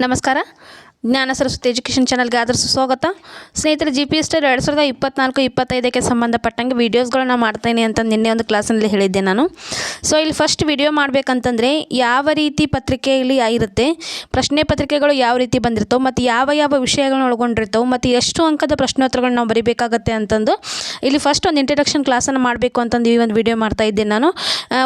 ನಮಸ್ಕಾರ. ಜ್ಞಾನ ಸರಸ್ವತಿ ಎಜುಕೇಷನ್ ಚಾನಲ್ಗೆ ಆದರ್ಶ ಸ್ವಾಗತ. ಸ್ನೇಹಿತರೆ ಜಿ ಪಿ ಎಸ್ ಟಿ ಎರಡು ಸಾವಿರದ ಇಪ್ಪತ್ನಾಲ್ಕು, ಇಪ್ಪತ್ತೈದಕ್ಕೆ ಸಂಬಂಧಪಟ್ಟಂಗೆ ವೀಡಿಯೋಸ್ಗಳನ್ನ ಮಾಡ್ತೇನೆ ಅಂತ ನಿನ್ನೆ ಒಂದು ಕ್ಲಾಸಲ್ಲಿ ಹೇಳಿದ್ದೆ ನಾನು. ಸೊ ಇಲ್ಲಿ ಫಸ್ಟ್ ವಿಡಿಯೋ ಮಾಡಬೇಕಂತಂದರೆ ಯಾವ ರೀತಿ ಪತ್ರಿಕೆಯಲ್ಲಿ ಇರುತ್ತೆ ಪ್ರಶ್ನೆ ಪತ್ರಿಕೆಗಳು ಯಾವ ರೀತಿ ಬಂದಿರ್ತವೆ ಮತ್ತು ಯಾವ ಯಾವ ವಿಷಯಗಳನ್ನ ಒಳಗೊಂಡಿರ್ತವೆ ಮತ್ತು ಎಷ್ಟು ಅಂಕದ ಪ್ರಶ್ನೋತ್ತರಗಳನ್ನ ನಾವು ಬರೀಬೇಕಾಗತ್ತೆ ಅಂತಂದು ಇಲ್ಲಿ ಫಸ್ಟ್ ಒಂದು ಇಂಟ್ರಡಕ್ಷನ್ ಕ್ಲಾಸನ್ನು ಮಾಡಬೇಕು ಅಂತಂದು ಈ ಒಂದು ವಿಡಿಯೋ ಮಾಡ್ತಾ ಇದ್ದೆ ನಾನು.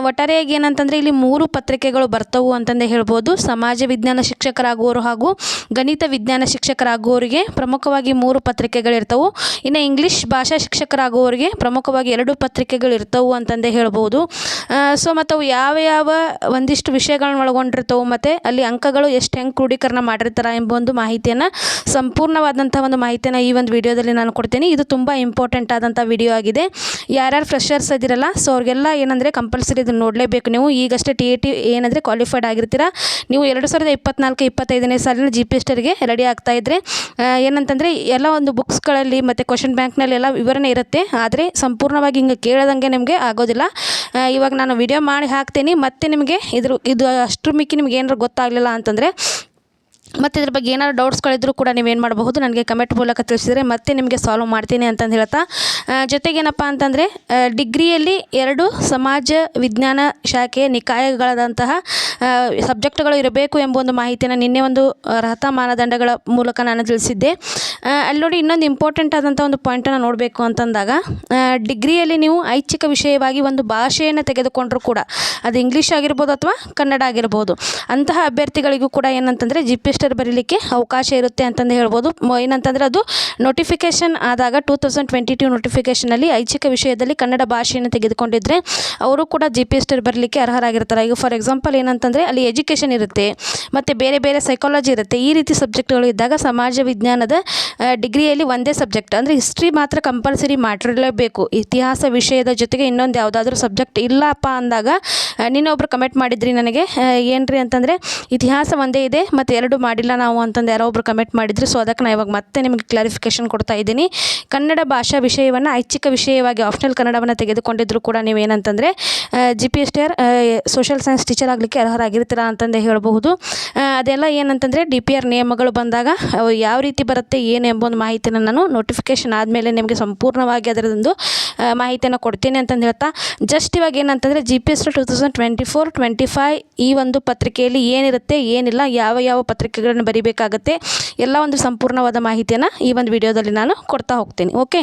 ಒಟ್ಟಾರೆಯಾಗಿ ಏನಂತಂದರೆ ಇಲ್ಲಿ ಮೂರು ಪತ್ರಿಕೆಗಳು ಬರ್ತವು ಅಂತಂದೇ ಹೇಳ್ಬೋದು. ಸಮಾಜ ವಿಜ್ಞಾನ ಶಿಕ್ಷಕರಾಗುವವರು ಹಾಗೂ ಗಣಿತ ವಿಜ್ಞಾನ ಶಿಕ್ಷಕರಾಗುವವರಿಗೆ ಪ್ರಮುಖವಾಗಿ ಮೂರು ಪತ್ರಿಕೆಗಳಿರ್ತವೆ. ಇನ್ನು ಇಂಗ್ಲೀಷ್ ಭಾಷಾ ಶಿಕ್ಷಕರಾಗುವವರಿಗೆ ಪ್ರಮುಖವಾಗಿ ಎರಡು ಪತ್ರಿಕೆಗಳು ಇರ್ತವು ಅಂತಂದೇ ಹೇಳ್ಬೋದು. ಸೊ ಮತ್ತು ಅವು ಯಾವ ಯಾವ ಒಂದಿಷ್ಟು ವಿಷಯಗಳನ್ನ ಒಳಗೊಂಡಿರ್ತವೆ ಮತ್ತು ಅಲ್ಲಿ ಅಂಕಗಳು ಎಷ್ಟು ಹೆಂಗೆ ಕ್ರೋಢೀಕರಣ ಮಾಡಿರ್ತಾರೆ ಎಂಬ ಒಂದು ಮಾಹಿತಿಯನ್ನು ಸಂಪೂರ್ಣವಾದಂಥ ಒಂದು ಮಾಹಿತಿಯನ್ನು ಈ ಒಂದು ವಿಡಿಯೋದಲ್ಲಿ ನಾನು ಕೊಡ್ತೀನಿ. ಇದು ತುಂಬ ಇಂಪಾರ್ಟೆಂಟ್ ಆದಂಥ ವಿಡಿಯೋ ಆಗಿದೆ. ಯಾರ್ಯಾರು ಫ್ರೆಶರ್ಸ್ ಇದ್ದೀರಲ್ಲ ಸೊ ಅವ್ರಿಗೆಲ್ಲ ಏನಂದರೆ ಕಂಪಲ್ಸರಿ ಇದನ್ನು ನೋಡಲೇಬೇಕು ನೀವು. ಈಗಷ್ಟೇ ಟಿ ಎ ಟಿ ಏನಂದರೆ ಕ್ವಾಲಿಫೈಡ್ ಆಗಿರ್ತೀರಾ. ನೀವು ಎರಡು ಸಾವಿರದ ಇಪ್ಪತ್ನಾಲ್ಕು, ಇಪ್ಪತ್ತೈದನೇ ಸಾಲಿನ ಜಿ ಪಿ ಎಸ್ ಟಿಗೆ ರೆಡಿ ಆಗ್ತಾ ಇದ್ದರೆ ಏನಂತಂದರೆ ಎಲ್ಲ ಒಂದು ಬುಕ್ಸ್ಗಳಲ್ಲಿ ಮತ್ತು ಕ್ವಶನ್ ಬ್ಯಾಂಕ್ನಲ್ಲಿ ಎಲ್ಲ ವಿವರಣೆ ಇರುತ್ತೆ. ಆದರೆ ಸಂಪೂರ್ಣವಾಗಿ ಹಿಂಗೆ ಕೇಳ್ದಂಗೆ ನಿಮಗೆ ಆಗೋದಿಲ್ಲ. ಇವಾಗ ನಾನು ವಿಡಿಯೋ ಮಾಡಿ ಹಾಕ್ತೀನಿ. ಮತ್ತೆ ನಿಮಗೆ ಇದ್ರ, ಇದು ಅಷ್ಟ್ರ ಮಿಕ್ಕಿ ನಿಮ್ಗೆ ಏನಾರು ಗೊತ್ತಾಗಲಿಲ್ಲ ಅಂತಂದರೆ ಮತ್ತು ಇದ್ರ ಬಗ್ಗೆ ಏನಾದ್ರು ಡೌಟ್ಸ್ಗಳಿದ್ದರೂ ಕೂಡ ನೀವೇನು ಮಾಡಬಹುದು? ನನಗೆ ಕಮೆಂಟ್ ಮೂಲಕ ತಿಳಿಸಿದರೆ ಮತ್ತೆ ನಿಮಗೆ ಸಾಲ್ವ್ ಮಾಡ್ತೀನಿ ಅಂತಂದು ಹೇಳ್ತಾ ಜೊತೆಗೇನಪ್ಪ ಅಂತಂದರೆ ಡಿಗ್ರಿಯಲ್ಲಿ ಎರಡು ಸಮಾಜ ವಿಜ್ಞಾನ ಶಾಖೆಯ ನಿಕಾಯಗಳಾದಂತಹ ಸಬ್ಜೆಕ್ಟ್ಗಳು ಇರಬೇಕು ಎಂಬ ಒಂದು ಮಾಹಿತಿಯನ್ನು ನಿನ್ನೆ ಒಂದು ಅರ್ಹತಾ ಮಾನದಂಡಗಳ ಮೂಲಕ ನಾನು ತಿಳಿಸಿದ್ದೆ. ಅಲ್ಲಿ ನೋಡಿ ಇನ್ನೊಂದು ಇಂಪಾರ್ಟೆಂಟ್ ಆದಂಥ ಒಂದು ಪಾಯಿಂಟನ್ನು ನೋಡಬೇಕು ಅಂತಂದಾಗ ಡಿಗ್ರಿಯಲ್ಲಿ ನೀವು ಐಚ್ಛಿಕ ವಿಷಯವಾಗಿ ಒಂದು ಭಾಷೆಯನ್ನು ತೆಗೆದುಕೊಂಡರೂ ಕೂಡ, ಅದು ಇಂಗ್ಲೀಷ್ ಆಗಿರ್ಬೋದು ಅಥವಾ ಕನ್ನಡ ಆಗಿರ್ಬೋದು, ಅಂತಹ ಅಭ್ಯರ್ಥಿಗಳಿಗೂ ಕೂಡ ಏನಂತಂದರೆ ಜಿ ಪಿ ಎಸ್ ಬರೀಲಿಕ್ಕೆ ಅವಕಾಶ ಇರುತ್ತೆ ಅಂತಂದು ಹೇಳ್ಬೋದು. ಏನಂತಂದರೆ ಅದು ನೋಟಿಫಿಕೇಷನ್ ಆದಾಗ ಟೂ ತೌಸಂಡ್ ಟ್ವೆಂಟಿ ಟು ನೋಟಿಫಿಕೇಷನಲ್ಲಿ ಐಚ್ಛಿಕ ವಿಷಯದಲ್ಲಿ ಕನ್ನಡ ಭಾಷೆಯನ್ನು ತೆಗೆದುಕೊಂಡಿದ್ದರೆ ಅವರು ಕೂಡ ಜಿ ಪಿ ಎಸ್ಟರ್ ಬರಲಿಕ್ಕೆ ಅರ್ಹರಾಗಿರ್ತಾರೆ. ಈಗ ಫಾರ್ ಎಕ್ಸಾಂಪಲ್ ಏನಂತಂದರೆ ಅಲ್ಲಿ ಎಜುಕೇಷನ್ ಇರುತ್ತೆ, ಮತ್ತು ಬೇರೆ ಬೇರೆ ಸೈಕಾಲಜಿ ಇರುತ್ತೆ. ಈ ರೀತಿ ಸಬ್ಜೆಕ್ಟ್ಗಳು ಇದ್ದಾಗ ಸಮಾಜ ವಿಜ್ಞಾನದ ಡಿಗ್ರಿಯಲ್ಲಿ ಒಂದೇ ಸಬ್ಜೆಕ್ಟ್ ಅಂದರೆ ಹಿಸ್ಟ್ರಿ ಮಾತ್ರ ಕಂಪಲ್ಸರಿ ಮಾಡಿರಲೇಬೇಕು. ಇತಿಹಾಸ ವಿಷಯದ ಜೊತೆಗೆ ಇನ್ನೊಂದು ಯಾವುದಾದ್ರೂ ಸಬ್ಜೆಕ್ಟ್ ಇಲ್ಲಪ್ಪ ಅಂದಾಗ ಒಬ್ರು ಕಮೆಂಟ್ ಮಾಡಿದ್ರಿ ನನಗೆ ಏನ್ರಿ ಅಂತಂದರೆ ಇತಿಹಾಸ ಒಂದೇ ಇದೆ, ಮತ್ತು ಎರಡು ಮಾಡಿಲ್ಲ ನಾವು ಅಂತಂದು ಯಾರೋ ಒಬ್ರು ಕಮೆಂಟ್ ಮಾಡಿದ್ರು. ಸೊ ಅದಕ್ಕೆ ನಾನು ಇವಾಗ ಮತ್ತೆ ನಿಮಗೆ ಕ್ಲಾರಿಫಿಕೇಶನ್ ಕೊಡ್ತಾ ಇದ್ದೀನಿ. ಕನ್ನಡ ಭಾಷಾ ವಿಷಯವನ್ನು ಐಚ್ಛಿಕ ವಿಷಯವಾಗಿ ಆಪ್ಷನಲ್ ಕನ್ನಡವನ್ನು ತೆಗೆದುಕೊಂಡಿದ್ರು ಕೂಡ ನೀವೇನಂತಂದರೆ G P S T R social science teacher ಆಗಲಿಕ್ಕೆ ಅರ್ಹರಾಗಿರ್ತೀರಾ ಅಂತಂದೇ ಹೇಳಬಹುದು. ಅದೆಲ್ಲ ಏನಂತಂದರೆ ಡಿ ಪಿ ಆರ್ ನಿಯಮಗಳು ಬಂದಾಗ ಯಾವ ರೀತಿ ಬರುತ್ತೆ, ಏನು ಎಂಬ ಒಂದು ಮಾಹಿತಿನ ನಾನು ನೋಟಿಫಿಕೇಶನ್ ಆದಮೇಲೆ ನಿಮಗೆ ಸಂಪೂರ್ಣವಾಗಿ ಅದರದೊಂದು ಮಾಹಿತಿಯನ್ನು ಕೊಡ್ತೀನಿ ಅಂತಂದು ಹೇಳ್ತಾ ಜಸ್ಟ್ ಇವಾಗ ಏನಂತಂದರೆ G P S two thousand twenty four twenty five ಈ ಒಂದು ಪತ್ರಿಕೆಯಲ್ಲಿ ಏನಿರುತ್ತೆ, ಏನಿಲ್ಲ, ಯಾವ ಯಾವ ಪತ್ರಿಕೆಗಳನ್ನು ಬರಿಬೇಕಾಗತ್ತೆ ಎಲ್ಲ ಒಂದು ಸಂಪೂರ್ಣವಾದ ಮಾಹಿತಿಯನ್ನು ಈ ಒಂದು ವಿಡಿಯೋದಲ್ಲಿ ನಾನು ಕೊಡ್ತಾ ಹೋಗ್ತೀನಿ ಓಕೆ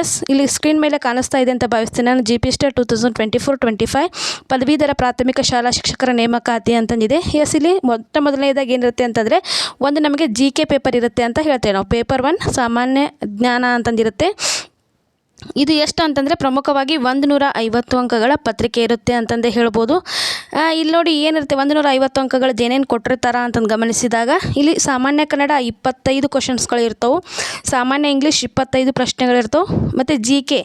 ಎಸ್ ಇಲ್ಲಿ ಸ್ಕ್ರೀನ್ ಮೇಲೆ ಕಾಣಿಸ್ತಾ ಇದೆ ಅಂತ ಭಾವಿಸ್ತೀನಿ ನಾನು. G P S T thousand twenty four twenty five ಪದವೀಧರ ಪ್ರಾಥಮಿಕ ಶಾಲಾ ಶಿಕ್ಷಕರ ನೇಮಕಾತಿ ಅಂತಂದಿದೆ. ಎಸ್ ಇಲ್ಲಿ ಮೊಟ್ಟ ಮೊದಲನೇದಾಗಿ ಏನಿರುತ್ತೆ ಅಂತಂದರೆ ಒಂದು ನಮಗೆ ಜಿ ಕೆ ಪೇಪರ್ ಇರುತ್ತೆ ಅಂತ ಹೇಳ್ತೇವೆ ನಾವು. ಪೇಪರ್ ಒನ್ ಸಾಮಾನ್ಯ ಜ್ಞಾನ ಅಂತಂದಿರುತ್ತೆ. ಇದು ಎಷ್ಟು ಅಂತಂದರೆ ಪ್ರಮುಖವಾಗಿ ಒಂದು ನೂರ ಐವತ್ತು ಅಂಕಗಳ ಪತ್ರಿಕೆ ಇರುತ್ತೆ ಅಂತಂದೇ ಹೇಳ್ಬೋದು. ಇಲ್ಲಿ ನೋಡಿ ಏನಿರುತ್ತೆ? ಒಂದು ನೂರ ಐವತ್ತು ಅಂಕಗಳದ್ದು ಏನೇನು ಕೊಟ್ಟಿರ್ತಾರೆ ಅಂತಂದು ಗಮನಿಸಿದಾಗ ಇಲ್ಲಿ ಸಾಮಾನ್ಯ ಕನ್ನಡ ಇಪ್ಪತ್ತೈದು ಕ್ವಶನ್ಸ್ಗಳು ಇರ್ತವೆ. ಸಾಮಾನ್ಯ ಇಂಗ್ಲೀಷ್ ಇಪ್ಪತ್ತೈದು ಪ್ರಶ್ನೆಗಳಿರ್ತವೆ ಮತ್ತು ಜಿ ಕೆ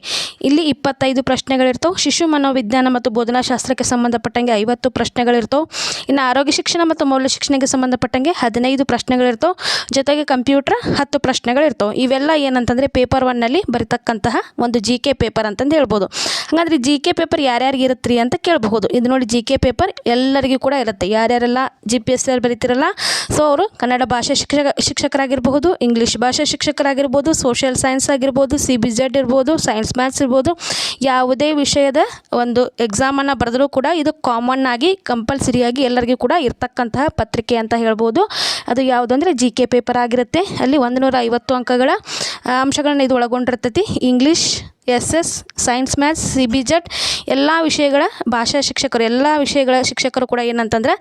ಇಲ್ಲಿ ಇಪ್ಪತ್ತೈದು ಪ್ರಶ್ನೆಗಳಿರ್ತವೆ ಶಿಶು ಮನೋವಿಜ್ಞಾನ ಮತ್ತು ಬೋಧನಾಶಾಸ್ತ್ರಕ್ಕೆ ಸಂಬಂಧಪಟ್ಟಂಗೆ ಐವತ್ತು ಪ್ರಶ್ನೆಗಳಿರ್ತವೆ ಇನ್ನು ಆರೋಗ್ಯ ಶಿಕ್ಷಣ ಮತ್ತು ಮೌಲ್ಯ ಶಿಕ್ಷಣಕ್ಕೆ ಸಂಬಂಧಪಟ್ಟಂಗೆ ಹದಿನೈದು ಪ್ರಶ್ನೆಗಳಿರ್ತವೆ ಜೊತೆಗೆ ಕಂಪ್ಯೂಟ್ರ್ ಹತ್ತು ಪ್ರಶ್ನೆಗಳಿರ್ತವೆ ಇವೆಲ್ಲ ಏನಂತಂದರೆ ಪೇಪರ್ ಒನ್ನಲ್ಲಿ ಬರೀತಕ್ಕಂತಹ ಒಂದು ಜಿ ಕೆ ಪೇಪರ್ ಅಂತಂದು ಹೇಳ್ಬೋದು. ಹಾಗಾದ್ರೆ ಜಿ ಕೆ ಪೇಪರ್ ಯಾರ್ಯಾರಿಗೆ ಇರುತ್ತೆ ಅಂತ ಕೇಳಬಹುದು. ಇದು ನೋಡಿ ಜಿ ಕೆ ಪೇಪರ್ ಎಲ್ಲರಿಗೂ ಕೂಡ ಇರುತ್ತೆ. ಯಾರ್ಯಾರೆಲ್ಲ ಜಿ ಪಿ ಎಸ್ ಆರ್ ಬರೀತಿರಲ್ಲ ಸೊ ಅವರು ಕನ್ನಡ ಭಾಷೆ ಶಿಕ್ಷಕ, ಶಿಕ್ಷಕರಾಗಿರಬಹುದು ಇಂಗ್ಲೀಷ್ ಭಾಷೆ ಶಿಕ್ಷಕರಾಗಿರ್ಬೋದು ಸೋಷಿಯಲ್ ಸೈನ್ಸ್ ಆಗಿರ್ಬೋದು ಸಿ ಬಿ ಜೆಡ್ ಇರ್ಬೋದು ಸೈನ್ಸ್ ಮ್ಯಾಥ್ಸ್ ಇರ್ಬೋದು, ಯಾವುದೇ ವಿಷಯದ ಒಂದು ಎಕ್ಸಾಮನ್ನು ಬರೆದರೂ ಕೂಡ ಇದು ಕಾಮನ್ ಆಗಿ ಕಂಪಲ್ಸರಿಯಾಗಿ ಎಲ್ಲರಿಗೂ ಕೂಡ ಇರ್ತಕ್ಕಂತಹ ಪತ್ರಿಕೆ ಅಂತ ಹೇಳ್ಬೋದು. ಅದು ಯಾವುದು ಅಂದರೆ ಜಿ ಕೆ ಪೇಪರ್ ಆಗಿರುತ್ತೆ. ಅಲ್ಲಿ ಒಂದು ನೂರ ಐವತ್ತು ಅಂಕಗಳ ಅಂಶಗಳನ್ನ ಇದು ಒಳಗೊಂಡಿರ್ತೈತಿ. English much. S S science, maths, C B, Z ಎಲ್ಲ ವಿಷಯಗಳ ಭಾಷಾ ಶಿಕ್ಷಕರು, ಎಲ್ಲ ವಿಷಯಗಳ ಶಿಕ್ಷಕರು ಕೂಡ ಏನಂತಂದ್ರೆ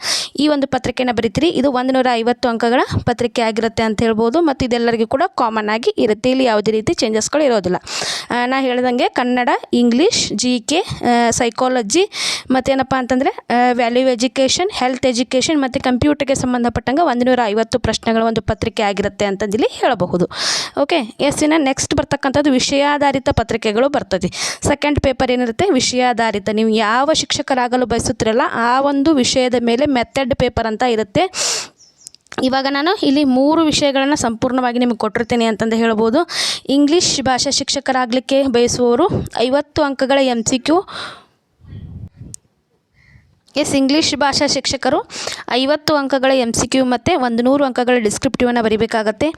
ಈ ಒಂದು ಪತ್ರಿಕೆಯನ್ನು ಬರೀತೀರಿ. ಇದು ಒಂದು ನೂರ ಐವತ್ತು ಅಂಕಗಳ ಪತ್ರಿಕೆ ಆಗಿರುತ್ತೆ ಅಂತ ಹೇಳ್ಬೋದು. ಮತ್ತು ಇದೆಲ್ಲರಿಗೂ ಕೂಡ ಕಾಮನ್ ಆಗಿ ಇರುತ್ತೆ. ಇಲ್ಲಿ ಯಾವುದೇ ರೀತಿ ಚೇಂಜಸ್ಗಳು ಇರೋದಿಲ್ಲ. ನಾ ಹೇಳ್ದಂಗೆ Kannada, English G K psychology ಮತ್ತೇನಪ್ಪ ಅಂತಂದರೆ ವ್ಯಾಲ್ಯೂ ಎಜುಕೇಷನ್ ಹೆಲ್ತ್ ಎಜುಕೇಷನ್ ಮತ್ತು ಕಂಪ್ಯೂಟರ್ಗೆ ಸಂಬಂಧಪಟ್ಟಂಗೆ ಒಂದು ನೂರ ಐವತ್ತು ಪ್ರಶ್ನೆಗಳ ಒಂದು ಪತ್ರಿಕೆ ಆಗಿರುತ್ತೆ ಅಂತಂದಿಲ್ಲಿ ಹೇಳಬಹುದು. ಓಕೆ ಎಸ್ ಇನ್ನು ನೆಕ್ಸ್ಟ್ ಬರ್ತಕ್ಕಂಥದ್ದು ವಿಷಯಾಧಾರಿತ ಪತ್ರಿಕೆಗಳು. ಬರ್ತದೆ. ಸೆಕೆಂಡ್ ಪೇಪರ್ ಏನಿರುತ್ತೆ? ವಿಷಯಾಧಾರಿತ. ನೀವು ಯಾವ ಶಿಕ್ಷಕರಾಗಲು ಬಯಸುತ್ತಿರಲ್ಲ, ಆ ಒಂದು ವಿಷಯದ ಮೇಲೆ ಮೆಥಡ್ ಪೇಪರ್ ಅಂತ ಇರುತ್ತೆ. ಇವಾಗ ನಾನು ಇಲ್ಲಿ ಮೂರು ವಿಷಯಗಳನ್ನು ಸಂಪೂರ್ಣವಾಗಿ ನಿಮಗೆ ಕೊಟ್ಟಿರ್ತೀನಿ ಅಂತಂದು ಹೇಳ್ಬೋದು. ಇಂಗ್ಲೀಷ್ ಭಾಷಾ ಶಿಕ್ಷಕರಾಗಲಿಕ್ಕೆ ಬಯಸುವವರು ಐವತ್ತು ಅಂಕಗಳ M C Q S English ಭಾಷಾ ಶಿಕ್ಷಕರು ಐವತ್ತು ಅಂಕಗಳ ಎಂ ಸಿ ಕ್ಯೂ ಮತ್ತು ಒಂದು ನೂರು ಅಂಕಗಳ ಡಿಸ್ಕ್ರಿಪ್ಟಿವನ್ನು ಬರೀಬೇಕಾಗತ್ತೆ.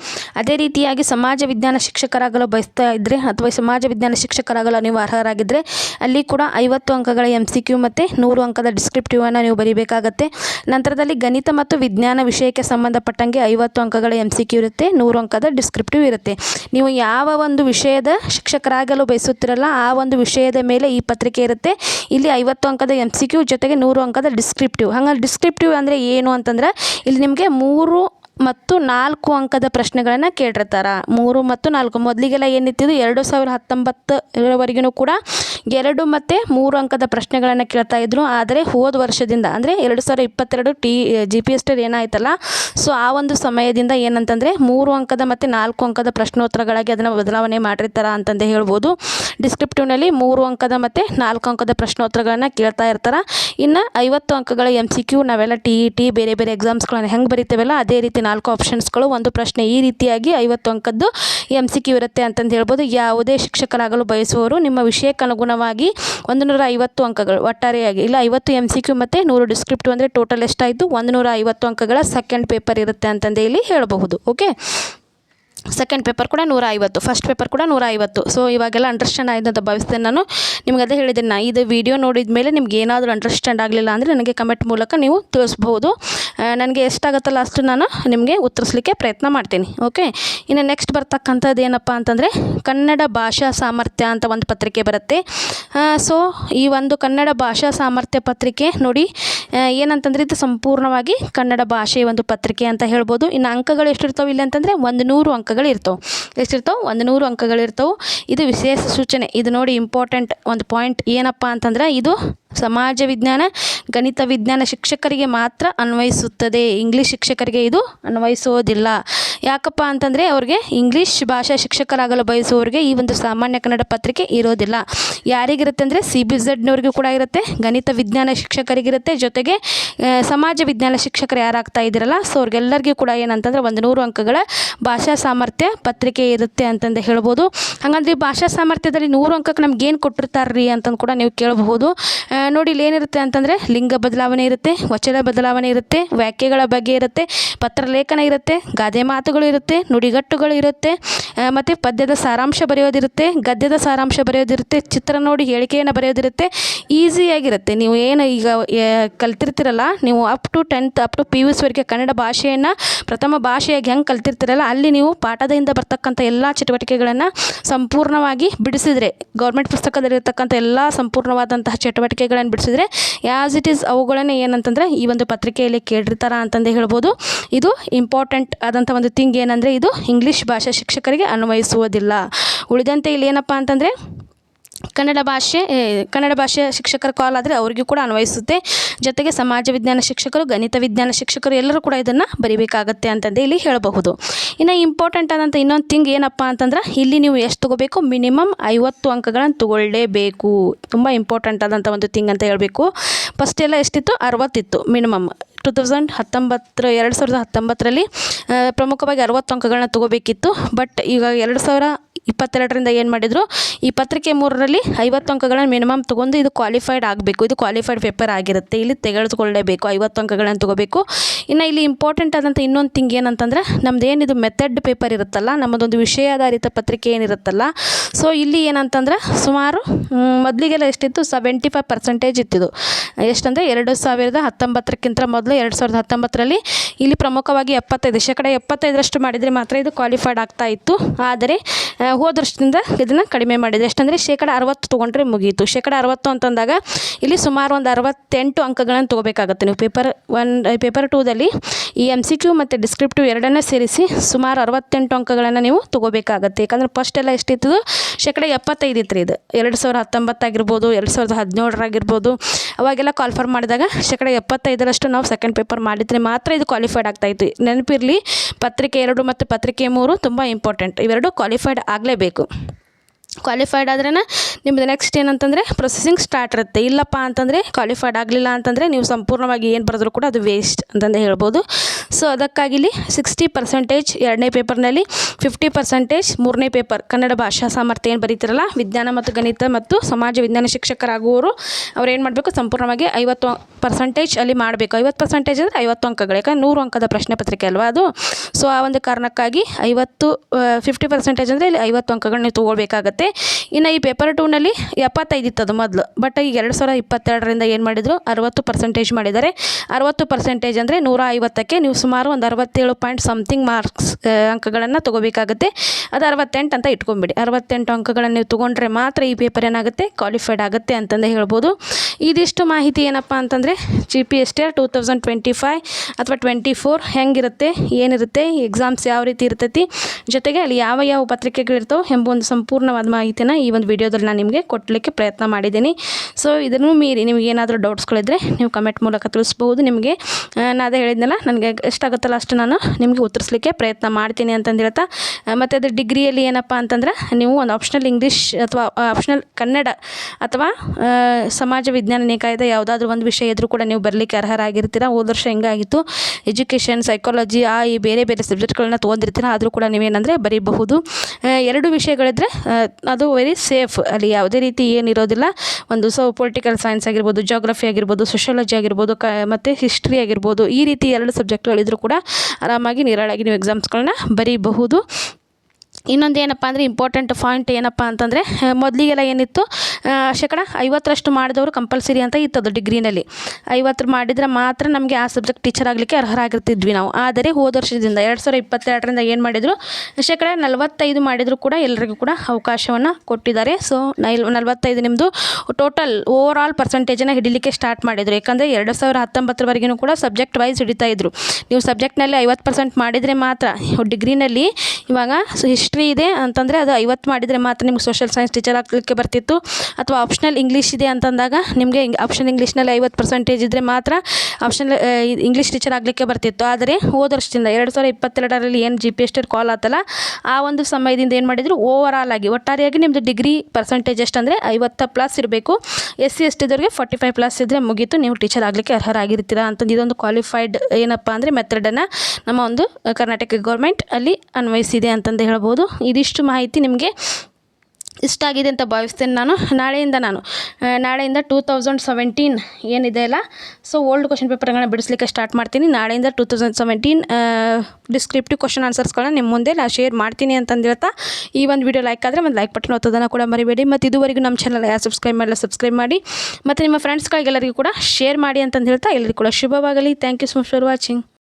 ಅದೇ ರೀತಿಯಾಗಿ ಸಮಾಜ ವಿಜ್ಞಾನ ಶಿಕ್ಷಕರಾಗಲು ಬಯಸ್ತಾ ಇದ್ದರೆ ಅಥವಾ ಸಮಾಜ ವಿಜ್ಞಾನ ಶಿಕ್ಷಕರಾಗಲು ನೀವು ಅರ್ಹರಾಗಿದ್ದರೆ ಅಲ್ಲಿ ಕೂಡ ಐವತ್ತು ಅಂಕಗಳ ಎಂ ಸಿ ಕ್ಯೂ ಮತ್ತು ನೂರು ಅಂಕದ ಡಿಸ್ಕ್ರಿಪ್ಟಿವನ್ನು ನೀವು ಬರೀಬೇಕಾಗತ್ತೆ. ನಂತರದಲ್ಲಿ ಗಣಿತ ಮತ್ತು ವಿಜ್ಞಾನ ವಿಷಯಕ್ಕೆ ಸಂಬಂಧಪಟ್ಟಂಗೆ ಐವತ್ತು ಅಂಕಗಳ ಎಂ ಸಿ ಕ್ಯೂ ಇರುತ್ತೆ, ನೂರು ಅಂಕದ ಡಿಸ್ಕ್ರಿಪ್ಟಿವ್ ಇರುತ್ತೆ. ನೀವು ಯಾವ ಒಂದು ವಿಷಯದ ಶಿಕ್ಷಕರಾಗಲು ಬಯಸುತ್ತಿರಲ್ಲ, ಆ ಒಂದು ವಿಷಯದ ಮೇಲೆ ಈ ಪತ್ರಿಕೆ ಇರುತ್ತೆ. ಇಲ್ಲಿ ಐವತ್ತು ಅಂಕದ ಎಂ ಸಿ ಕ್ಯೂ ಜೊತೆಗೆ ನೂರು ಅಂಕದ ಡಿಸ್ಕ್ರಿಪ್ಟಿವ್ ಹಂಗಂದ್ರೆ ಡಿಸ್ಕ್ರಿಪ್ಟಿವ್ ಅಂದರೆ ಏನು ಅಂತಂದ್ರೆ ಇಲ್ಲಿ ನಿಮಗೆ ಮೂರು ಮತ್ತು ನಾಲ್ಕು ಅಂಕದ ಪ್ರಶ್ನೆಗಳನ್ನು ಕೇಳಿರ್ತಾರೆ. ಮೂರು ಮತ್ತು ನಾಲ್ಕು ಮೊದಲಿಗೆಲ್ಲ ಏನಿತ್ತಿದ್ದು ಎರಡು ಸಾವಿರ ಹತ್ತೊಂಬತ್ತರವರೆಗೂ ಕೂಡ ಎರಡು ಮತ್ತು ಮೂರು ಅಂಕದ ಪ್ರಶ್ನೆಗಳನ್ನು ಕೇಳ್ತಾ ಇದ್ದರು ಆದರೆ ಹೋದ ವರ್ಷದಿಂದ, ಅಂದರೆ ಎರಡು ಸಾವಿರ ಇಪ್ಪತ್ತೆರಡು T G P S T ಏನಾಯ್ತಲ್ಲ, so ಆ ಒಂದು ಸಮಯದಿಂದ ಏನಂತಂದರೆ ಮೂರು ಅಂಕದ ಮತ್ತು ನಾಲ್ಕು ಅಂಕದ ಪ್ರಶ್ನೋತ್ತರಗಳಾಗಿ ಅದನ್ನು ಬದಲಾವಣೆ ಮಾಡಿರ್ತಾರೆ ಅಂತಂದು ಹೇಳ್ಬೋದು. ಡಿಸ್ಕ್ರಿಪ್ಟಿವ್ನಲ್ಲಿ ಮೂರು ಅಂಕದ ಮತ್ತು ನಾಲ್ಕು ಅಂಕದ ಪ್ರಶ್ನೋತ್ತರಗಳನ್ನು ಕೇಳ್ತಾ ಇರ್ತಾರೆ. ಇನ್ನು ಐವತ್ತು ಅಂಕಗಳ ಎಂ ಸಿ ಕ್ಯೂ ನಾವೆಲ್ಲ ಟಿ ಇ ಟಿ ಬೇರೆ ಬೇರೆ ಎಕ್ಸಾಮ್ಸ್ಗಳನ್ನು ಹೆಂಗೆ ಬರಿತೇವಲ್ಲ, ಅದೇ ರೀತಿ ನಾಲ್ಕು ಆಪ್ಷನ್ಸ್ಗಳು ಒಂದು ಪ್ರಶ್ನೆ ಈ ರೀತಿಯಾಗಿ ಐವತ್ತು ಅಂಕದ್ದು ಎಂ ಸಿ ಕ್ಯೂ ಇರುತ್ತೆ ಅಂತಂದು ಹೇಳ್ಬೋದು. ಯಾವುದೇ ಶಿಕ್ಷಕರಾಗಲು ಬಯಸುವವರು ನಿಮ್ಮ ವಿಷಯಕ್ಕೆ ಅನುಗುಣವಾಗಿ ಒಂದು ನೂರ ಐವತ್ತು ಅಂಕಗಳು. ಒಟ್ಟಾರೆಯಾಗಿ ಇಲ್ಲ, ಐವತ್ತು ಎಂ ಸಿ ಕ್ಯೂ ಮತ್ತು ನೂರು ಡಿಸ್ಕ್ರಿಪ್ಟಿವ್ ಅಂದರೆ ಟೋಟಲ್ ಎಷ್ಟಾಯಿತು? ಒಂದು ನೂರ ಐವತ್ತು ಅಂಕಗಳ ಸೆಕೆಂಡ್ ಪೇಪರ್ ಇರುತ್ತೆ ಅಂತಂದೇಳಿ ಹೇಳಬಹುದು. ಓಕೆ ಸೆಕೆಂಡ್ ಪೇಪರ್ ಕೂಡ ನೂರ ಐವತ್ತು ಫಸ್ಟ್ ಪೇಪರ್ ಕೂಡ ನೂರ ಐವತ್ತು ಸೊ ಇವಾಗೆಲ್ಲ ಅಂಡರ್ಸ್ಟ್ಯಾಂಡ್ ಆಯ್ತು ಅಂತ ಭಾವಿಸ್ತೇನೆ ನಾನು. ನಿಮ್ಗೆ ಅದೇ ಹೇಳಿದ್ದೀನಿ ನಾ ಇದು ವಿಡಿಯೋ ನೋಡಿದ ಮೇಲೆ ನಿಮ್ಗೆ ಏನಾದರೂ ಅಂಡರ್ಸ್ಟ್ಯಾಂಡ್ ಆಗಲಿಲ್ಲ ಅಂದರೆ ನನಗೆ ಕಮೆಂಟ್ ಮೂಲಕ ನೀವು ತಿಳಿಸ್ಬೋದು. ನನಗೆ ಎಷ್ಟಾಗುತ್ತಲ್ಲ ಅಷ್ಟು ನಾನು ನಿಮಗೆ ಉತ್ತರಿಸಲಿಕ್ಕೆ ಪ್ರಯತ್ನ ಮಾಡ್ತೀನಿ. ಓಕೆ ಇನ್ನು ನೆಕ್ಸ್ಟ್ ಬರ್ತಕ್ಕಂಥದ್ದು ಏನಪ್ಪ ಅಂತಂದರೆ, ಕನ್ನಡ ಭಾಷಾ ಸಾಮರ್ಥ್ಯ ಅಂತ ಒಂದು ಪತ್ರಿಕೆ ಬರುತ್ತೆ. ಸೊ ಈ ಒಂದು ಕನ್ನಡ ಭಾಷಾ ಸಾಮರ್ಥ್ಯ ಪತ್ರಿಕೆ ನೋಡಿ ಏನಂತಂದರೆ ಇದು ಸಂಪೂರ್ಣವಾಗಿ ಕನ್ನಡ ಭಾಷೆಯ ಒಂದು ಪತ್ರಿಕೆ ಅಂತ ಹೇಳ್ಬೋದು. ಇನ್ನು ಅಂಕಗಳು ಎಷ್ಟಿರ್ತಾವೆ ಇಲ್ಲ ಅಂತಂದರೆ ಒಂದು ನೂರು ಅಂಕಗಳು ಇರ್ತವೆ ಎಷ್ಟಿರ್ತಾವೆ? ಒಂದು ನೂರು ಅಂಕಗಳು ಇರ್ತವೆ ಇದು ವಿಶೇಷ ಸೂಚನೆ. ಇದು ನೋಡಿ ಇಂಪಾರ್ಟೆಂಟ್ ಒಂದು ಪಾಯಿಂಟ್ ಏನಪ್ಪ ಅಂತಂದ್ರೆ ಇದು ಸಮಾಜ ವಿಜ್ಞಾನ, ಗಣಿತ ವಿಜ್ಞಾನ ಶಿಕ್ಷಕರಿಗೆ ಮಾತ್ರ ಅನ್ವಯಿಸುತ್ತದೆ. ಇಂಗ್ಲೀಷ್ ಶಿಕ್ಷಕರಿಗೆ ಇದು ಅನ್ವಯಿಸೋದಿಲ್ಲ. ಯಾಕಪ್ಪ ಅಂತಂದರೆ ಅವ್ರಿಗೆ ಇಂಗ್ಲೀಷ್ ಭಾಷಾ ಶಿಕ್ಷಕರಾಗಲು ಬಯಸುವವರಿಗೆ ಈ ಒಂದು ಸಾಮಾನ್ಯ ಕನ್ನಡ ಪತ್ರಿಕೆ ಇರೋದಿಲ್ಲ. ಯಾರಿಗಿರುತ್ತೆ ಅಂದರೆ ಸಿ ಬಿ ಝಡ್ನವ್ರಿಗೂ ಕೂಡ ಇರುತ್ತೆ, ಗಣಿತ ವಿಜ್ಞಾನ ಶಿಕ್ಷಕರಿಗಿರುತ್ತೆ. ಜೊತೆಗೆ ಸಮಾಜ ವಿಜ್ಞಾನ ಶಿಕ್ಷಕರು ಯಾರಾಗ್ತಾ ಇದ್ದೀರಲ್ಲ, ಸೊ ಅವ್ರಿಗೆಲ್ಲರಿಗೂ ಕೂಡ ಏನಂತಂದರೆ ಒಂದು ನೂರು ಅಂಕಗಳ ಭಾಷಾ ಸಾಮರ್ಥ್ಯ ಪತ್ರಿಕೆ ಇರುತ್ತೆ ಅಂತಂದು ಹೇಳ್ಬೋದು. ಹಾಗಂದ್ರೆ ಈ ಭಾಷಾ ಸಾಮರ್ಥ್ಯದಲ್ಲಿ ನೂರು ಅಂಕಕ್ಕೆ ನಮ್ಗೆ ಏನು ಕೊಟ್ಟಿರ್ತಾರೆ ರೀ ಅಂತಂದು ಕೂಡ ನೀವು ಕೇಳಬಹುದು. ನೋಡಿ ಇಲ್ಲಿ ಏನಿರುತ್ತೆ ಅಂತಂದರೆ ಲಿಂಗ ಬದಲಾವಣೆ ಇರುತ್ತೆ, ವಚನ ಬದಲಾವಣೆ ಇರುತ್ತೆ ವಾಕ್ಯಗಳ ಬಗ್ಗೆ ಇರುತ್ತೆ ಪತ್ರಲೇಖನ ಇರುತ್ತೆ, ಗಾದೆ ಮಾತುಗಳು ಇರುತ್ತೆ, ನುಡಿಗಟ್ಟುಗಳು ಇರುತ್ತೆ ಮತ್ತು ಪದ್ಯದ ಸಾರಾಂಶ ಬರೆಯೋದಿರುತ್ತೆ, ಗದ್ಯದ ಸಾರಾಂಶ ಬರೆಯೋದಿರುತ್ತೆ, ಚಿತ್ರ ನೋಡಿ ಹೇಳಿಕೆಯನ್ನು ಬರೆಯೋದಿರುತ್ತೆ ಈಸಿಯಾಗಿರುತ್ತೆ ನೀವು ಏನು ಈಗ ಕಲ್ತಿರ್ತಿರಲ್ಲ, ನೀವು up to tenth up to P U ಸಿವರೆಗೆ Kannada ಭಾಷೆಯನ್ನು ಪ್ರಥಮ ಭಾಷೆಯಾಗಿ ಹೆಂಗೆ ಕಲ್ತಿರ್ತೀರಲ್ಲ, ಅಲ್ಲಿ ನೀವು ಪಾಠದಿಂದ ಬರ್ತಕ್ಕಂಥ ಎಲ್ಲ ಚಟುವಟಿಕೆಗಳನ್ನು ಸಂಪೂರ್ಣವಾಗಿ ಬಿಡಿಸಿದರೆ, ಗೌರ್ಮೆಂಟ್ ಪುಸ್ತಕದಲ್ಲಿರ್ತಕ್ಕಂಥ ಎಲ್ಲ ಸಂಪೂರ್ಣವಾದಂತಹ ಚಟುವಟಿಕೆಗಳನ್ನು ಬಿಡಿಸಿದ್ರೆ ಆ್ಯಸ್ ಇಟ್ ಈಸ್ ಅವುಗಳನ್ನೇ ಏನಂತಂದರೆ ಈ ಒಂದು ಪತ್ರಿಕೆಯಲ್ಲಿ ಕೇಳಿರ್ತಾರ ಅಂತಂದೇ ಹೇಳ್ಬೋದು. ಇದು ಇಂಪಾರ್ಟೆಂಟ್ ಆದಂಥ ಒಂದು ಥಿಂಗ್ ಏನಂದರೆ ಇದು ಇಂಗ್ಲೀಷ್ ಭಾಷಾ ಶಿಕ್ಷಕರಿಗೆ ಅನ್ವಯಿಸುವುದಿಲ್ಲ. ಉಳಿದಂತೆ ಇಲ್ಲಿ ಏನಪ್ಪ ಅಂತಂದರೆ ಕನ್ನಡ ಭಾಷೆ ಕನ್ನಡ ಭಾಷೆ ಶಿಕ್ಷಕರ ಕಾಲ್ ಆದರೆ ಅವರಿಗೂ ಕೂಡ ಅನ್ವಯಿಸುತ್ತೆ. ಜೊತೆಗೆ ಸಮಾಜ ವಿಜ್ಞಾನ ಶಿಕ್ಷಕರು, ಗಣಿತ ವಿಜ್ಞಾನ ಶಿಕ್ಷಕರು ಎಲ್ಲರೂ ಕೂಡ ಇದನ್ನು ಬರಿಬೇಕಾಗತ್ತೆ ಅಂತಂದು ಇಲ್ಲಿ ಹೇಳಬಹುದು. ಇನ್ನು ಇಂಪಾರ್ಟೆಂಟ್ ಆದಂಥ ಇನ್ನೊಂದು ಥಿಂಗ್ ಏನಪ್ಪ ಅಂತಂದ್ರೆ, ಇಲ್ಲಿ ನೀವು ಎಷ್ಟು ತೊಗೋಬೇಕು? ಮಿನಿಮಮ್ ಐವತ್ತು ಅಂಕಗಳನ್ನು ತಗೊಳ್ಳೇಬೇಕು. ತುಂಬ ಇಂಪಾರ್ಟೆಂಟ್ ಆದಂಥ ಒಂದು ಥಿಂಗ್ ಅಂತ ಹೇಳಬೇಕು. ಫಸ್ಟ್ ಎಲ್ಲ ಎಷ್ಟಿತ್ತು? ಅರವತ್ತಿತ್ತು ಮಿನಿಮಮ್. ಟು ತೌಸಂಡ್ ಹತ್ತೊಂಬತ್ತರ, ಎರಡು ಸಾವಿರದ ಹತ್ತೊಂಬತ್ತರಲ್ಲಿ ಪ್ರಮುಖವಾಗಿ ಅರವತ್ತು ಅಂಕಗಳನ್ನ ತಗೋಬೇಕಿತ್ತು. ಬಟ್ ಈಗ ಎರಡು ಸಾವಿರ ಇಪ್ಪತ್ತೆರಡರಿಂದ ಏನು ಮಾಡಿದರು? ಈ ಪತ್ರಿಕೆ ಮೂರರಲ್ಲಿ ಐವತ್ತು ಅಂಕಗಳನ್ನು ಮಿನಿಮಮ್ ತೊಗೊಂಡು ಇದು ಕ್ವಾಲಿಫೈಡ್ ಆಗಬೇಕು. ಇದು ಕ್ವಾಲಿಫೈಡ್ ಪೇಪರ್ ಆಗಿರುತ್ತೆ. ಇಲ್ಲಿ ತೆಗೆದುಕೊಳ್ಳಲೇಬೇಕು ಐವತ್ತು ಅಂಕಗಳನ್ನು ತೊಗೋಬೇಕು. ಇನ್ನು ಇಲ್ಲಿ ಇಂಪಾರ್ಟೆಂಟ್ ಆದಂಥ ಇನ್ನೊಂದು ಥಿಂಗ್ ಏನಂತಂದ್ರೆ, ನಮ್ದು ಏನಿದು ಮೆಥಡ್ ಪೇಪರ್ ಇರುತ್ತಲ್ಲ, ನಮ್ಮದೊಂದು ವಿಷಯಾಧಾರಿತ ಪತ್ರಿಕೆ ಏನಿರುತ್ತಲ್ಲ ಸೊ ಇಲ್ಲಿ ಏನಂತಂದ್ರೆ ಸುಮಾರು ಮೊದಲಿಗೆಲ್ಲ ಎಷ್ಟಿತ್ತು? ಸೆವೆಂಟಿ ಫೈವ್ ಪರ್ಸೆಂಟೇಜ್ ಇತ್ತಿದ್ದು ಎಷ್ಟಂದರೆ ಎರಡು ಸಾವಿರದ ಹತ್ತೊಂಬತ್ತರಕ್ಕಿಂತ ಮೊದಲು ಎರಡು ಸಾವಿರದ ಹತ್ತೊಂಬತ್ತರಲ್ಲಿ ಇಲ್ಲಿ ಪ್ರಮುಖವಾಗಿ ಎಪ್ಪತ್ತೈದು, ಶೇಕಡ ಎಪ್ಪತ್ತೈದರಷ್ಟು ಮಾಡಿದರೆ ಮಾತ್ರ ಇದು ಕ್ವಾಲಿಫೈಡ್ ಆಗ್ತಾ ಇತ್ತು. ಆದರೆ ಆ, ಹೋದ ವರ್ಷದಿಂದ ಇದನ್ನು ಕಡಿಮೆ ಮಾಡಿದೆ. ಎಷ್ಟಂದರೆ ಶೇಕಡ ಅರವತ್ತು ತೊಗೊಂಡ್ರೆ ಮುಗೀತು. ಶೇಕಡ ಅರವತ್ತು ಅಂತಂದಾಗ ಇಲ್ಲಿ ಸುಮಾರು ಒಂದು ಅರವತ್ತೆಂಟು ಅಂಕಗಳನ್ನು ತೊಗೋಬೇಕಾಗುತ್ತೆ. ನೀವು ಪೇಪರ್ ಒನ್ ಪೇಪರ್ ಟೂದಲ್ಲಿ ಈ ಎಂ ಸಿ ಕ್ಯೂ ಮತ್ತು ಡಿಸ್ಕ್ರಿಪ್ಟಿವ್ ಎರಡನ್ನೇ ಸೇರಿಸಿ ಸುಮಾರು ಅರವತ್ತೆಂಟು ಅಂಕಗಳನ್ನು ನೀವು ತೊಗೋಬೇಕಾಗತ್ತೆ. ಯಾಕಂದ್ರೆ ಫಸ್ಟ್ ಎಲ್ಲ ಎಷ್ಟಿತ್ತು? ಶೇಕಡ ಎಪ್ಪತ್ತೈದು ಇತ್ತು ರೀ ಇದು. ಎರಡು ಸಾವಿರದ ಹತ್ತೊಂಬತ್ತಾಗಿರ್ಬೋದು ಎರಡು ಸಾವಿರದ ಹದಿನೇಳರಾಗಿರ್ಬೋದು ಅವಾಗೆಲ್ಲ ಕಾಲ್ಫರ್ ಮಾಡಿದಾಗ, ಶೇಕಡ ಎಪ್ಪತ್ತೈದರಷ್ಟು ನಾವು ಸೆಕೆಂಡ್ ಪೇಪರ್ ಮಾಡಿದರೆ ಮಾತ್ರ ಇದು ಕ್ವಾಲಿಫೈಡ್ ಆಗ್ತಾಯಿತ್ತು ನೆನಪಿರಲಿ, ಪತ್ರಿಕೆ ಎರಡು ಮತ್ತು ಪತ್ರಿಕೆ ಮೂರು ತುಂಬ ಇಂಪಾರ್ಟೆಂಟ್ ಇವೆರಡು ಕ್ವಾಲಿಫೈಡ್ ಆಗಲೇಬೇಕು. ಕ್ವಾಲಿಫೈಡ್ ಆದ್ರೇ ನಿಮ್ದು ನೆಕ್ಸ್ಟ್ ಏನಂತಂದರೆ ಪ್ರೊಸೆಸಿಂಗ್ ಸ್ಟಾರ್ಟ್ ಇರುತ್ತೆ. ಇಲ್ಲಪ್ಪ ಅಂತಂದರೆ ಕ್ವಾಲಿಫೈಡ್ ಆಗಲಿಲ್ಲ ಅಂತಂದರೆ ನೀವು ಸಂಪೂರ್ಣವಾಗಿ ಏನು ಬರೆದ್ರು ಕೂಡ ಅದು ವೇಸ್ಟ್ ಅಂತಂದು ಹೇಳ್ಬೋದು. ಸೊ ಅದಕ್ಕಾಗಿ ಇಲ್ಲಿ ಸಿಕ್ಸ್ಟಿ ಪರ್ಸೆಂಟೇಜ್ ಎರಡನೇ ಪೇಪರ್ನಲ್ಲಿ ಫಿಫ್ಟಿ ಪರ್ಸೆಂಟೇಜ್ ಮೂರನೇ ಪೇಪರ್ ಕನ್ನಡ ಭಾಷಾ ಸಾಮರ್ಥ್ಯ ಏನು ಬರೀತಿರಲ್ಲ, ವಿಜ್ಞಾನ ಮತ್ತು ಗಣಿತ ಮತ್ತು ಸಮಾಜ ವಿಜ್ಞಾನ ಶಿಕ್ಷಕರಾಗುವವರು ಅವ್ರು ಏನು ಮಾಡಬೇಕು? ಸಂಪೂರ್ಣವಾಗಿ ಐವತ್ತು ಪರ್ಸೆಂಟೇಜ್ ಅಲ್ಲಿ ಮಾಡಬೇಕು. ಐವತ್ತು ಪರ್ಸೆಂಟೇಜ್ ಅಂದರೆ ಐವತ್ತು ಅಂಕಗಳು, ಯಾಕಂದ್ರೆ ನೂರು ಅಂಕದ ಪ್ರಶ್ನೆ ಪತ್ರಿಕೆ ಅಲ್ವಾ ಅದು? ಸೊ ಆ ಒಂದು ಕಾರಣಕ್ಕಾಗಿ ಐವತ್ತು ಫಿಫ್ಟಿ ಪರ್ಸೆಂಟೇಜ್ ಅಂದರೆ ಇಲ್ಲಿ ಐವತ್ತು ಅಂಕಗಳು ನೀವು ತೊಗೊಳ್ಬೇಕಾಗತ್ತೆ. ಇನ್ನು ಈ ಪೇಪರ್ ಟೂನಲ್ಲಿ ಎಪ್ಪತ್ತೈದು ಇತ್ತು ಅದು ಮೊದಲು. ಬಟ್ ಈಗ ಎರಡು ಸಾವಿರ ಇಪ್ಪತ್ತೆರಡರಿಂದ ಏನು ಮಾಡಿದರು? ಅರವತ್ತು ಪರ್ಸೆಂಟೇಜ್ ಮಾಡಿದ್ದಾರೆ. ಅರವತ್ತು ಪರ್ಸೆಂಟೇಜ್ ಅಂದರೆ ನೂರ ಐವತ್ತಕ್ಕೆ ನೀವು ಸುಮಾರು ಒಂದು ಅರವತ್ತೇಳು ಪಾಯಿಂಟ್ ಸಮಥಿಂಗ್ ಮಾರ್ಕ್ಸ್ ಅಂಕಗಳನ್ನು ತೊಗೋಬೇಕಾಗುತ್ತೆ ಅದು ಅರವತ್ತೆಂಟು ಅಂತ ಇಟ್ಕೊಂಬಿಡಿ ಅರವತ್ತೆಂಟು ಅಂಕಗಳನ್ನು ನೀವು ತೊಗೊಂಡ್ರೆ ಮಾತ್ರ ಈ ಪೇಪರ್ ಏನಾಗುತ್ತೆ? ಕ್ವಾಲಿಫೈಡ್ ಆಗುತ್ತೆ ಅಂತಂದೇ ಹೇಳ್ಬೋದು. ಇದಿಷ್ಟು ಮಾಹಿತಿ ಏನಪ್ಪ ಅಂತಂದರೆ G P S T R two thousand twenty five ಅಥವಾ ಟ್ವೆಂಟಿ ಫೋರ್ ಹೆಂಗಿರುತ್ತೆ, ಏನಿರುತ್ತೆ ಎಕ್ಸಾಮ್ಸ್ ಯಾವ ರೀತಿ ಇರ್ತೈತಿ, ಜೊತೆಗೆ ಅಲ್ಲಿ ಯಾವ ಯಾವ ಪತ್ರಿಕೆಗಳಿರ್ತಾವೆ ಎಂಬ ಒಂದು ಸಂಪೂರ್ಣವಾದ ಮಾಹಿತಿನ ಈ ಒಂದು ವಿಡಿಯೋದಲ್ಲಿ ನಾನು ನಿಮಗೆ ಕೊಡಲಿಕ್ಕೆ ಪ್ರಯತ್ನ ಮಾಡಿದ್ದೀನಿ. ಸೊ ಇದನ್ನು ಮೀರಿ ನಿಮಗೆ ಏನಾದರೂ ಡೌಟ್ಸ್ಗಳಿದ್ರೆ ನೀವು ಕಮೆಂಟ್ ಮೂಲಕ ತಿಳಿಸ್ಬೋದು ನಿಮಗೆ ನಾನು ಅದೇ ಹೇಳಿದ್ನಲ್ಲ, ನನಗೆ ಎಷ್ಟಾಗುತ್ತಲ್ಲ ಅಷ್ಟು ನಾನು ನಿಮಗೆ ಉತ್ತರಿಸಲಿಕ್ಕೆ ಪ್ರಯತ್ನ ಮಾಡ್ತೀನಿ ಅಂತಂದು ಹೇಳ್ತಾ ಮತ್ತು ಅದು ಡಿಗ್ರಿಯಲ್ಲಿ ಏನಪ್ಪ ಅಂತಂದ್ರೆ ನೀವು ಒಂದು ಆಪ್ಷನಲ್ ಇಂಗ್ಲೀಷ್ ಅಥವಾ ಆಪ್ಷನಲ್ ಕನ್ನಡ ಅಥವಾ ಸಮಾಜ ವಿಜ್ಞಾನ ನಿಕಾಯದ ಯಾವುದಾದ್ರೂ ಒಂದು ವಿಷಯ ಇದ್ರೂ ಕೂಡ ನೀವು ಬರಲಿಕ್ಕೆ ಅರ್ಹರಾಗಿರ್ತೀರ? ಹೋದ ವರ್ಷ ಹೆಂಗಾಗಿತ್ತು? ಎಜುಕೇಷನ್ ಸೈಕಾಲಜಿ ಆ ಈ ಬೇರೆ ಬೇರೆ ಸಬ್ಜೆಕ್ಟ್ಗಳನ್ನ ತೊಗೊಂಡಿರ್ತೀರ? ಆದರೂ ಕೂಡ ನೀವೇನಂದರೆ ಬರೀಬಹುದು. ಎರಡು ವಿಷಯಗಳಿದ್ರೆ ಅದು ವೆರಿ ಸೇಫ್ ಅಲ್ಲಿ ಯಾವುದೇ ರೀತಿ ಏನಿರೋದಿಲ್ಲ. ಒಂದು ಸೊ ಪೊಲಿಟಿಕಲ್ ಸೈನ್ಸ್ ಆಗಿರ್ಬೋದು ಜೋಗ್ರಫಿ ಆಗಿರ್ಬೋದು ಸೋಷಿಯಾಲಜಿ ಆಗಿರ್ಬೋದು, ಕ, ಮತ್ತು ಹಿಸ್ಟ್ರಿ ಆಗಿರ್ಬೋದು, ಈ ರೀತಿ ಎರಡು ಸಬ್ಜೆಕ್ಟ್ಗಳಿದ್ರು ಕೂಡ ಆರಾಮಾಗಿ ನಿರಾಳಾಗಿ ನೀವು ಎಕ್ಸಾಮ್ಸ್ಗಳನ್ನ ಬರೀಬಹುದು. ಇನ್ನೊಂದು ಏನಪ್ಪ ಅಂದರೆ ಇಂಪಾರ್ಟೆಂಟ್ ಪಾಯಿಂಟ್ ಏನಪ್ಪ ಅಂತಂದರೆ ಮೊದಲಿಗೆಲ್ಲ ಏನಿತ್ತು ಶೇಕಡ ಐವತ್ತರಷ್ಟು ಮಾಡಿದವರು ಕಂಪಲ್ಸರಿ ಅಂತ ಇತ್ತು ಅದು ಡಿಗ್ರಿನಲ್ಲಿ ಐವತ್ತು ಮಾಡಿದರೆ ಮಾತ್ರ ನಮಗೆ ಆ ಸಬ್ಜೆಕ್ಟ್ ಟೀಚರ್ ಆಗಲಿಕ್ಕೆ ಅರ್ಹರಾಗಿರ್ತಿದ್ವಿ ನಾವು. ಆದರೆ ಹೋದ ವರ್ಷದಿಂದ, ಎರಡು ಸಾವಿರ ಇಪ್ಪತ್ತೆರಡರಿಂದ ಏನು ಮಾಡಿದರು, ಶೇಕಡ ನಲವತ್ತೈದು ಮಾಡಿದರೂ ಕೂಡ ಎಲ್ಲರಿಗೂ ಕೂಡ ಅವಕಾಶವನ್ನು ಕೊಟ್ಟಿದ್ದಾರೆ. ಸೊ ನೈಲ್, ನಲವತ್ತೈದು ನಿಮ್ಮದು ಟೋಟಲ್ ಓವರ್ ಆಲ್ ಪರ್ಸೆಂಟೇಜನ್ನು ಹಿಡಿಲಿಕ್ಕೆ ಸ್ಟಾರ್ಟ್ ಮಾಡಿದರು. ಯಾಕಂದರೆ ಎರಡು ಸಾವಿರ ಹತ್ತೊಂಬತ್ತರವರೆಗೂ ಕೂಡ ಸಬ್ಜೆಕ್ಟ್ ವೈಸ್ ಹಿಡಿತಾ ಇದ್ದರು ನೀವು ಸಬ್ಜೆಕ್ಟ್ನಲ್ಲಿ ಐವತ್ತು ಪರ್ಸೆಂಟ್ ಮಾಡಿದರೆ ಮಾತ್ರ ಡಿಗ್ರಿನಲ್ಲಿ ಇವಾಗ ಹಿಸ್ಟ್ರಿ ಇದೆ ಅಂತಂದರೆ ಅದು ಐವತ್ತು ಮಾಡಿದರೆ ಮಾತ್ರ ನಿಮ್ಗೆ ಸೋಷಿಯಲ್ ಸೈನ್ಸ್ ಟೀಚರ್ ಆಗಲಿಕ್ಕೆ ಬರ್ತಿತ್ತು. ಅಥವಾ ಆಪ್ಷನಲ್ ಇಂಗ್ಲೀಷ್ ಇದೆ ಅಂತಂದಾಗ ನಿಮಗೆ ಆಪ್ಷನ್ ಇಂಗ್ಲೀಷ್ನಲ್ಲಿ ಐವತ್ತು ಪರ್ಸೆಂಟೇಜ್ ಇದ್ದರೆ ಮಾತ್ರ ಆಪ್ಷನಲ್ ಇಂಗ್ಲೀಷ್ ಟೀಚರ್ ಆಗಲಿಕ್ಕೆ ಬರ್ತಿತ್ತು. ಆದರೆ ಹೋದ ವರ್ಷದಿಂದ ಎರಡು ಸಾವಿರ ಇಪ್ಪತ್ತೆರಡರಲ್ಲಿ ಏನು ಜಿ ಪಿ ಎಸ್ ಕಾಲ್ ಆತಲ್ಲ, ಆ ಒಂದು ಸಮಯದಿಂದ ಏನು ಮಾಡಿದರು ಓವರ್ ಆಗಿ ಒಟ್ಟಾರೆಯಾಗಿ ನಿಮ್ಮದು ಡಿಗ್ರಿ ಪರ್ಸೆಂಟೇಜ್ ಎಷ್ಟು ಅಂದರೆ ಐವತ್ತು ಪ್ಲಸ್ ಇರಬೇಕು. ಎಸ್ ಸಿ ಎಸ್ ಟಿದವ್ರಿಗೆ ಫಾರ್ಟಿ ಫೈವ್ ಪ್ಲಸ್ ಇದ್ದರೆ ಮುಗೀತು. ನೀವು ಟೀಚರ್ ಆಗಲಿಕ್ಕೆ ಅರ್ಹರಾಗಿರ್ತೀರಾ ಅಂತಂದು ಇದೊಂದು ಕ್ವಾಲಿಫೈಡ್ ಏನಪ್ಪ ಅಂದರೆ ಮೆಥಡನ್ನು ನಮ್ಮ ಒಂದು ಕರ್ನಾಟಕ ಗೌರ್ಮೆಂಟ್ ಅಲ್ಲಿ ಅನ್ವಯಿಸಿದೆ ಅಂತಂದು ಹೇಳ್ಬೋದು. ಇದಿಷ್ಟು ಮಾಹಿತಿ ನಿಮಗೆ ಇಷ್ಟ ಆಗಿದೆ ಅಂತ ಭಾವಿಸ್ತೇನೆ ನಾನು. ನಾಳೆಯಿಂದ ನಾನು ನಾಳೆಯಿಂದ ಟೂ ತೌಸಂಡ್ ಸೆವೆಂಟೀನ್ ಏನಿದೆ ಅಲ್ಲ ಸೊ ಓಲ್ಡ್ ಕ್ವಶನ್ ಪೇಪರ್ಗಳನ್ನ ಬಿಡಿಸ್ಲಿಕ್ಕೆ ಸ್ಟಾರ್ಟ್ ಮಾಡ್ತೀನಿ. ನಾಳೆಯಿಂದ two thousand seventeen descriptive question ಆನ್ಸರ್ಸ್ಗಳನ್ನ ನಿಮ್ಮ ಮುಂದೆ ನಾನು ಶೇರ್ ಮಾಡ್ತೀನಿ ಅಂತಂದು ಹೇಳ್ತಾ, ಈ ಒಂದು ವಿಡಿಯೋ ಲೈಕ್ ಆದರೆ ಒಂದು ಲೈಕ್ ಬಟನ್ ಒತ್ತೋದನ್ನು ಕೂಡ ಮರಿಬೇಡಿ. ಮತ್ತು ಇದುವರೆಗೂ ನಮ್ಮ ಚಾನಲ್ ಸಬ್ಸ್ಕ್ರೈಬ್ ಮಾಡಲ್ಲ ಸಬ್ಸ್ಕ್ರೈಬ್ ಮಾಡಿ. ಮತ್ತು ನಿಮ್ಮ ಫ್ರೆಂಡ್ಸ್ಗಳಿಗೆಲ್ಲರಿಗೂ ಕೂಡ ಶೇರ್ ಮಾಡಿ ಅಂತಂದು ಹೇಳ್ತಾ ಎಲ್ಲರಿಗೂ ಕೂಡ ಶುಭವಾಗಲಿ. Thank you so much for watching